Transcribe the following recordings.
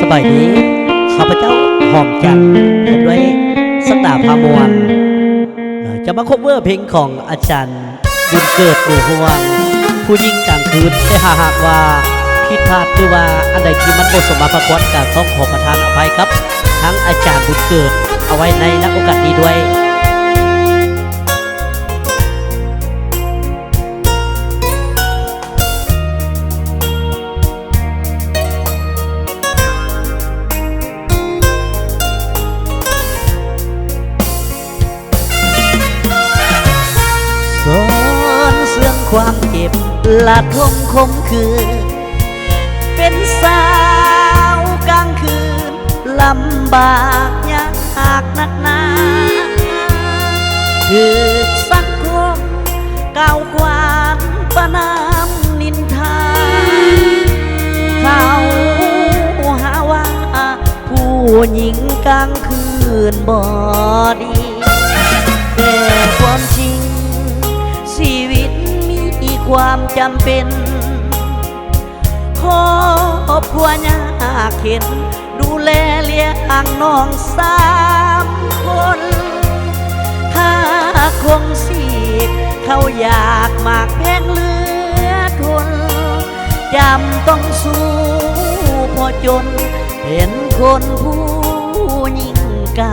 สบายดี ข้าพเจ้าหอมจันทร์ด้วยสตาร์พามวลเอ่อจะมาคบเวอร์เพลงของอาจารย์ บุญเกิดหนูห่วงผู้ยิ่งกลางคืนแต่หาหากว่าผิดพลาดหรือว่าอันใดที่มันบ่สมมาพระควรก็ต้องขอประทานอภัยครับ ทั้งอาจารย์บุญเกิดเอาไว้ในนักโอกาสนี้ด้วย ก็บละทมคมคือเป็นสาวกลางคืนลำบากยากนักหนาคือสังคมก้าวขวางประนามนินทาเขาหาว่าผู้หญิงกลางคืนบอดีแต่ความจริงชีวิตมี ความจำเป็นครอบครัวยากเข็น ดูแลเลี้ยงน้องสามคน ถ้าคงสีกเขาอยากมากแพงเหลือทนจำต้องสู้พอจน เห็นคนผู้ยิ่งกล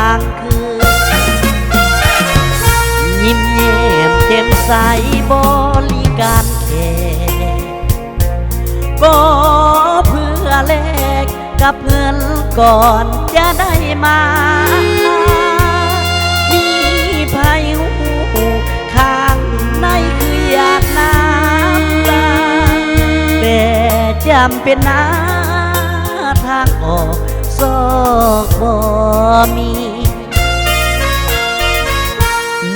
างคืนยิ้มแย้มแจ่มใสบ ก็เพื่อแลกกับเงินก่อนจะได้มา มีภัยหูข้างในคืออยากน้ำตาแต่จำเป็นหน้าทางออกซอกบ่มี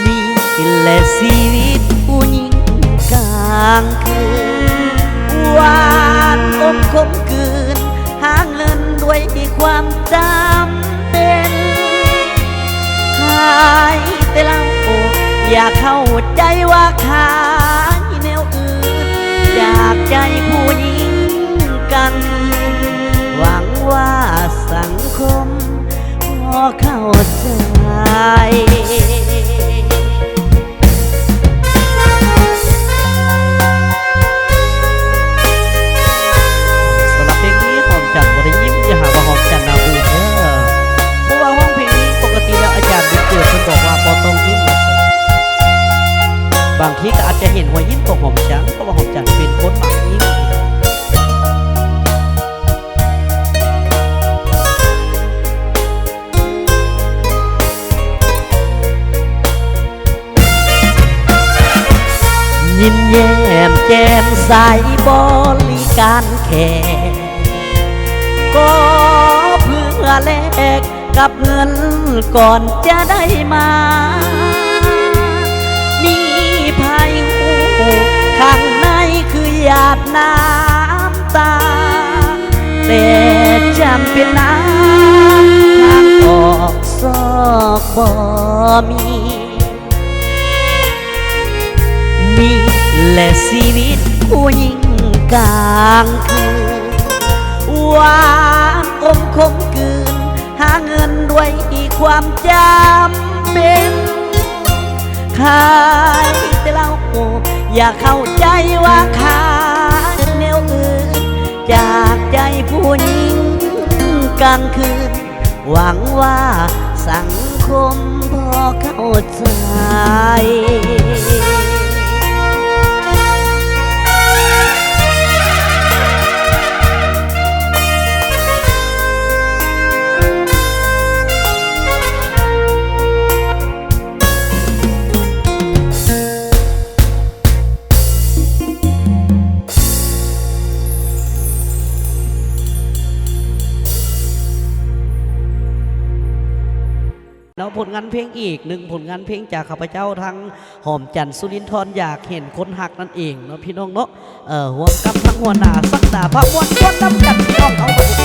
นี่และชีวิตผู้หญิงกลางคืนหวา นอมคมคืน หาเงินด้วยความจำเป็นขายแต่เหล้าอย่าเข้าใจว่าขายแนวอื่น อยากใจผู้หญิงกลางคืนหวังว่าสังคมพอเข้าใจางทีก็อาจจะเห็นหัวยิ้มของหอมจันทร์เพราะว่าหอมจันทร์เป็นคนมักยิ้มยิ้มแย้มแจ่มใสบริการแขกก็เพื่อแลกกับเงินก่อนจะได้มา เป็นน้ำทางออกซอกบ่มีนี่และชีวิตผู้หญิงกลางคืนหวานอมคมคืน หาเงินด้วยความจำเป็นขายแต่เหล้าอย่าเข้าใจว่าขายแนวอื่นจากใจผู้หญิง กลางคืน หวังว่าสังคมพอเข้าใจ แล้วผลงานเพลงอีกหนึ่งผลงานเพลงจากข้าพเจ้าทั้งหอมจันทร์สุรินทร์อยากเห็นคนหักนั่นเองเนาะพี่น้องเนาะเออห่วงกับทั้งหัวหน้าสักดาพระมวลควนน้ำกันพี่น้องเอาไป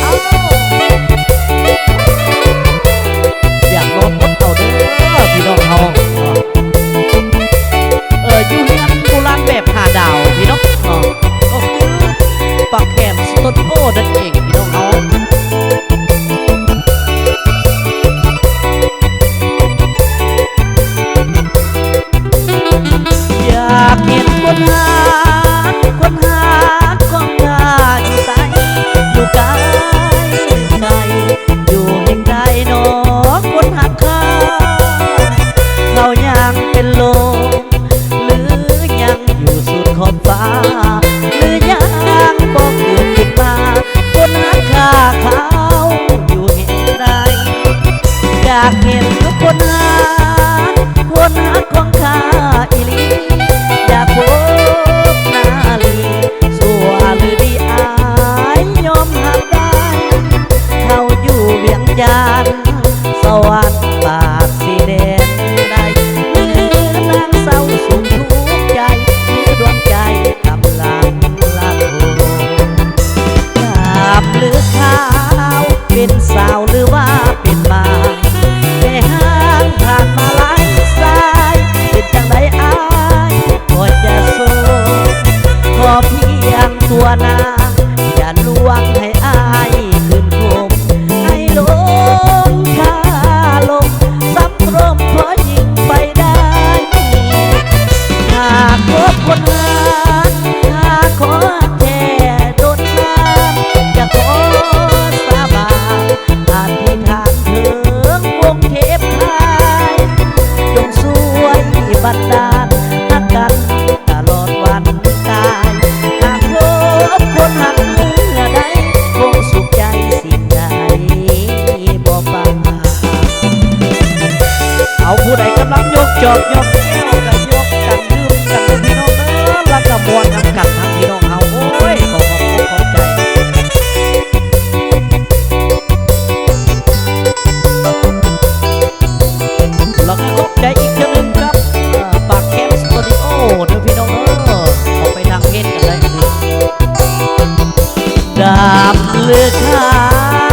ยานสวรรค์บาทสีแดงได้เมื่อนางเศร้าสุขทุกใจเมื่อดวงใจกำลังละโทกราบหรือข้าวเป็นสาวหรือว่าเป็น เอาผู้ใดกำลังยกจอบยกแก้วกันยกกันดื่มกันเป็นพี่น้องเด้อแล้วก็มวนน้ำกันทั้งพี่น้องเอาโอ้ยขอขอบคุณขอบใจแล้วก็ขอบใจอีกเช่นหนึ่งครับปากแคมสตูดิโอเด้อพี่น้องเด้อขอไปทางเพจกันเลยนี่ดาบเลือขา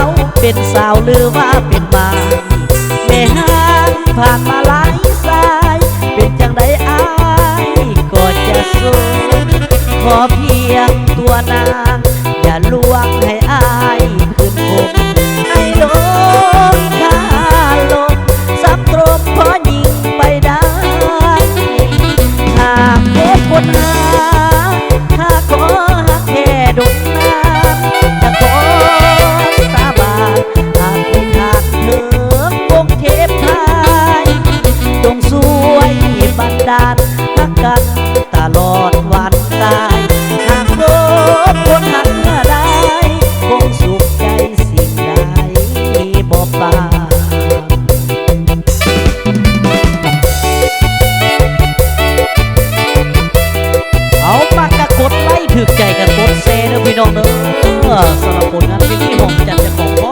วเป็นสาวหรือว่าเป็นม้แสู้ขอเพียงตัวนางอย่าลวงให้อาย น้องเด้อสำหรับผลงานเพลงที่ผมจัดจะขอขอบใจครับ